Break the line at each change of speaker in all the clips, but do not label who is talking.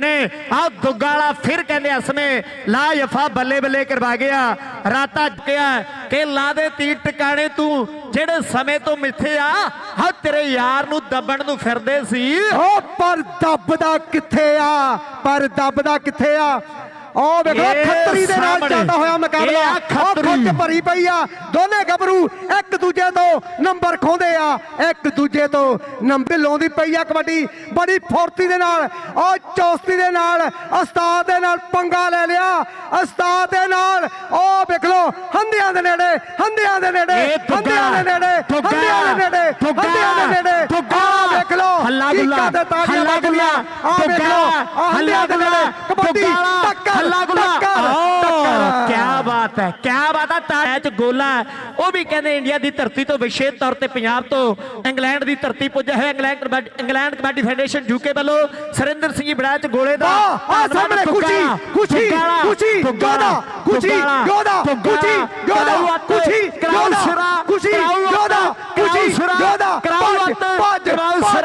ਨੇ ਆ ਦੁੱਗਾਲਾ ਫਿਰ ਕਹਿੰਦੇ ਅਸਮੇ ਲਾ ਯਫਾ ਬੱਲੇ ਬੱਲੇ ਕਰਵਾ ਗਿਆ, ਰਾਤਾ ਕਿਹਾ, ਕਿ ਲਾ ਦੇ ਤੀਰ ਟਿਕਾਣੇ ਤੂੰ, ਜਿਹੜੇ ਸਮੇਂ ਤੋਂ ਮਿੱਥੇ ਆ ਹਾ ਤੇਰੇ ਯਾਰ ਨੂੰ ਦੱਬਣ ਨੂੰ ਫਿਰਦੇ ਸੀ।
ਓ ਪਰ ਦੱਬਦਾ ਕਿੱਥੇ ਆ? ਪਰ ਦੱਬਦਾ ਕਿੱਥੇ ਆ? ਉਹ ਵੇਖੋ
ਇਹ
ਖੱਤਰੀ ਦੇ ਨਾਲ
ਸਾਹਮਣੇ।
ਚੱਲਦਾ ਹੋਇਆ ਮੁਕਾਬਲਾ।
ਇਹ ਆ
ਉਹ
ਖੱਤਰੀ।
ਖੁੱਚ ਭਰੀ ਪਈ ਆ। ਦੋਨੇ ਗੱਭਰੂ ਇੱਕ ਦੂਜੇ ਤੋਂ ਨੰਬਰ ਖੋਂਦੇ ਆ। ਇੱਕ ਦੂਜੇ ਤੋਂ ਨੰਬਰ ਲਾਉਂਦੀ ਪਈ ਆ ਕਬੱਡੀ। ਬੜੀ ਫੁਰਤੀ ਦੇ ਨਾਲ ਉਹ ਚੌਸਤੀ ਦੇ ਨਾਲ ਉਸਤਾਦ ਦੇ ਨਾਲ ਪੰਗਾ ਲੈ ਲਿਆ। ਉਸਤਾਦ ਦੇ ਨਾਲ ਉਹ ਵੇਖ ਲੋ ਹੰਦਿਆਂ ਦੇ ਨੇੜੇ ਹੰਦਿਆਂ ਦੇ ਨੇੜੇ
ਇਹ
ਹੰਦਿਆਂ ਦੇ ਨੇੜੇ
ਦੁੱਗਾ,
ਹੰਦਿਆਂ ਦੇ ਨੇੜੇ ਹੰਦਿਆਂ ਦੇ ਨੇੜੇ। ਆਹ
ਹੱਲਾ ਗੁੱਲਾ, ਹੱਲਾ। ਗੁੱਲਾ,
ਦੇ
ਹੱਲਾ
ਨੇੜੇ ਕਬੱਡੀ ਟੱਕਰ
ਹੱਲਾ ਗੁੱਲਾ
ਟੱਕਰ
ਕੀ ਬਾਤ ਹੈ ਕੀ ਬਾਤ ਹੈ ਚ ਗੋਲਾ। ਉਹ ਵੀ ਕਹਿੰਦੇ ਇੰਡੀਆ ਦੀ ਧਰਤੀ ਤੋਂ ਵਿਸ਼ੇਸ਼ ਤੌਰ ਤੇ ਪੰਜਾਬ ਤੋਂ ਇੰਗਲੈਂਡ ਦੀ ਧਰਤੀ ਪੁੱਜਿਆ ਹੋਇਆ England England kabaddi federation UK ਵੱਲੋਂ ਸਰਿੰਦਰ ਸਿੰਘ ਜੀ ਬੜਾਇਆ ਚ ਗੋਲੇ ਦਾ
ਆਹ ਸਾਹਮਣੇ ਖੁਸ਼ੀ ਖੁਸ਼ੀ ਖੁਸ਼ੀ ਯੋਧਾ ਖੁਸ਼ੀ ਯੋਧਾ ਖੁਸ਼ੀ ਯੋਧਾ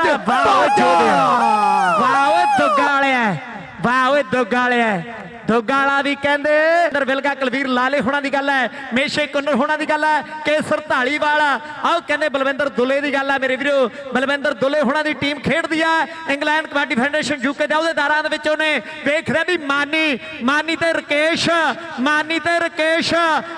ਵਾਹ ਓਏ ਦੁੱਗਾਲਿਆ ਵਾਹ ਓਏ ਦੁੱਗਾਲਿਆ ਦੁੱਗਾਲਾ ਵੀ ਕਹਿੰਦੇ ਅੰਦਰ ਵਿਲਗਾ ਕਲਵੀਰ ਲਾਲੇ ਹੋਣਾ ਦੀ ਗੱਲ ਹੈ ਮੇਸ਼ੇ ਕੁੰਨਰ ਹੋਣਾ ਦੀ ਗੱਲ ਹੈ ਕੇਸਰ ਢਾਲੀਵਾਲ ਆਓ ਕਹਿੰਦੇ ਬਲਵਿੰਦਰ ਦੁੱਲੇ ਦੀ ਗੱਲ ਹੈ ਮੇਰੇ ਵੀਰੋ। ਬਲਵਿੰਦਰ ਦੁੱਲੇ ਹੋਣਾ ਦੀ ਟੀਮ ਖੇਡਦੀ ਹੈ ਇੰਗਲੈਂਡ ਕਬੱਡੀ ਫੈਡਰੇਸ਼ਨ ਯੂਕੇ ਦੇ ਅਹੁਦੇਦਾਰਾਂ ਦੇ ਵਿੱਚ ਉਹਨੇ ਵੇਖ ਰਿਹਾ ਵੀ ਮਾਨੀ ਮਾਨੀ ਤੇ ਰਕੇਸ਼ ਮਾਨੀ ਤੇ ਰਕੇਸ਼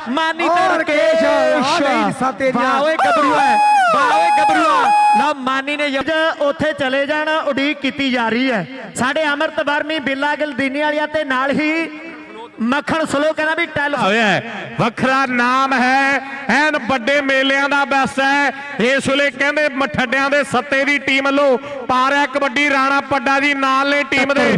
ਮਾਨੀ ਤੇ
ਰਕੇਸ਼, ਆ ਗਈ ਹਿੱਸਾ ਤੇਰੀਆਂ।
ਵਾਹ ਓਏ ਗੱਭਰੂ ਹੈ। ਵਾਹ ਓਏ ਗੱਭਰੂ ਹੈ ਨਾ ਮਾਨੀ ਨੇ ਜਦ ਉੱਥੇ ਚਲੇ ਜਾਣ ਉਡੀਕ ਕੀਤੀ ਜਾ ਰਹੀ ਹੈ। ਸਾਡੇ ਅਮਰਤ ਵਰਮੀ ਬਿੱਲਾ ਗਿਲ ਦੀਨੀ ਵਾਲਿਆ ਤੇ ਨਾਲ ਹੀ ਮੱਖਣ ਸਲੋ ਕਹਿੰਦਾ ਵੀ ਟੈਲ
ਹੋਇਆ। ਵੱਖਰਾ ਨਾਮ ਹੈ। ਐਨ ਵੱਡੇ ਮੇਲਿਆਂ ਦਾ ਬਸ ਹੈ। ਇਸ ਵੇਲੇ ਕਹਿੰਦੇ ਮਠੱਡਿਆਂ ਦੇ ਸੱਤੇ ਦੀ ਟੀਮ ਵੱਲੋਂ ਪਾਰਿਆ ਕਬੱਡੀ ਰਾਣਾ ਪੱਡਾ ਦੀ ਨਾਲ ਨੇ ਟੀਮ ਦੇ।